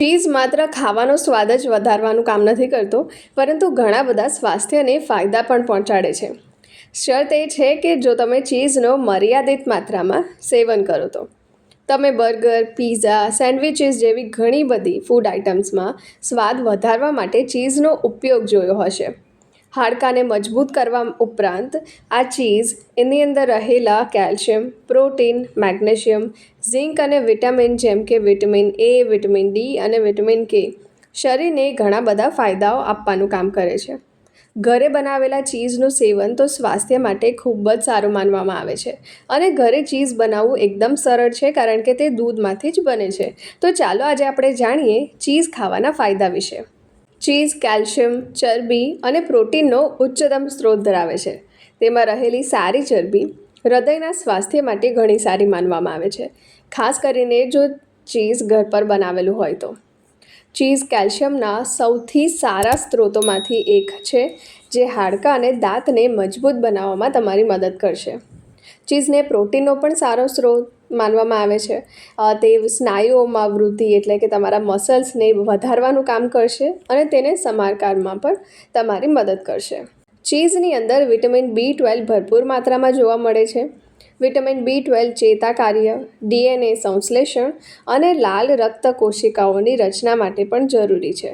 Cheese માત્ર ખાવાનો સ્વાદ જ વધારવાનું કામ નથી કરતો, પરંતુ ઘણા બધા સ્વાસ્થ્યને ફાયદા પણ પહોંચાડે છે. શરત એ છે કે જો તમે ચીઝનો મર્યાદિત માત્રામાં સેવન કરો તો. તમે બર્ગર, પીઝા, સેન્ડવિચીસ જેવી ઘણી બધી ફૂડ આઇટમ્સમાં સ્વાદ વધારવા માટે ચીઝનો ઉપયોગ જોયો હશે. હાડકાને મજબૂત કરવા ઉપરાંત આ ચીઝ એની અંદર રહેલા કેલ્શિયમ, પ્રોટીન, મેગ્નેશિયમ, ઝિંક અને વિટામિન જેમ કે વિટામિન એ, વિટામિન ડી અને વિટામિન કે. શરીરને ઘણા બધા ફાયદાઓ આપવાનું કામ કરે છે. ઘરે બનાવેલા ચીઝનું સેવન તો સ્વાસ્થ્ય માટે ખૂબ જ સારું માનવામાં આવે છે. અને ઘરે ચીઝ બનાવવું એકદમ સરળ છે કારણ કે તે દૂધમાંથી જ બને છે. તો ચાલો આજે આપણે જાણીએ ચીઝ ખાવાના ફાયદા વિશે. ચીઝ, કેલ્શિયમ, ચરબી અને પ્રોટીનનો ઉચ્ચતમ સ્ત્રોત ધરાવે છે. તેમાં રહેલી સારી ચરબી હૃદયના સ્વાસ્થ્ય માટે ઘણી સારી માનવામાં આવે છે. ખાસ કરીને જો ચીઝ ઘર પર બનાવેલું હોય તો. ચીઝ કેલ્શિયમના સૌથી સારા સ્ત્રોતોમાંથી એક છે, જે હાડકાં અને દાંતને મજબૂત બનાવવામાં તમારી મદદ કરશે. ચીઝને પ્રોટીનનો પણ સારો સ્ત્રોત માનવામાં આવે છે. તે સ્નાયુઓમાં વૃદ્ધિ એટલે કે તમારા મસલ્સને વધારવાનું કામ કરશે અને તેને સમારકામમાં પણ તમારી મદદ કરશે. ચીઝની અંદર વિટામિન બી ટ્વેલ્વ ભરપૂર માત્રામાં જોવા મળે છે. વિટામિન બી ટ્વેલ્વ ચેતા કાર્ય ડીએનએ સંશ્લેષણ અને લાલ રક્ત કોશિકાઓની રચના માટે પણ જરૂરી છે.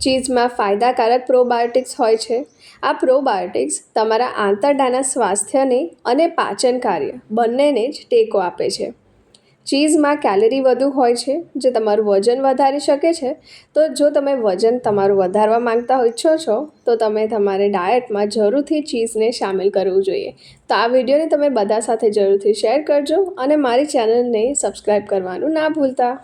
ચીઝમાં ફાયદાકારક પ્રોબાયોટિક્સ હોય છે. આ પ્રોબાયોટિક્સ તમારા આંતરડાના સ્વાસ્થ્યને અને પાચન કાર્ય બંનેને જ ટેકો આપે છે. ચીઝમાં કેલરી વધુ હોય છે, જે તમારું વજન વધારી શકે છે, તો જો તમે વજન તમારું વધારવા માંગતા ઈચ્છો છો, તો તમે તમારે ડાયટમાં જરૂરથી ચીઝને સામેલ કરવું જોઈએ. તો આ વિડીયોને તમે બધા સાથે જરૂરથી શેર કરજો અને મારી ચેનલને સબસ્ક્રાઈબ કરવાનું ના ભૂલતા.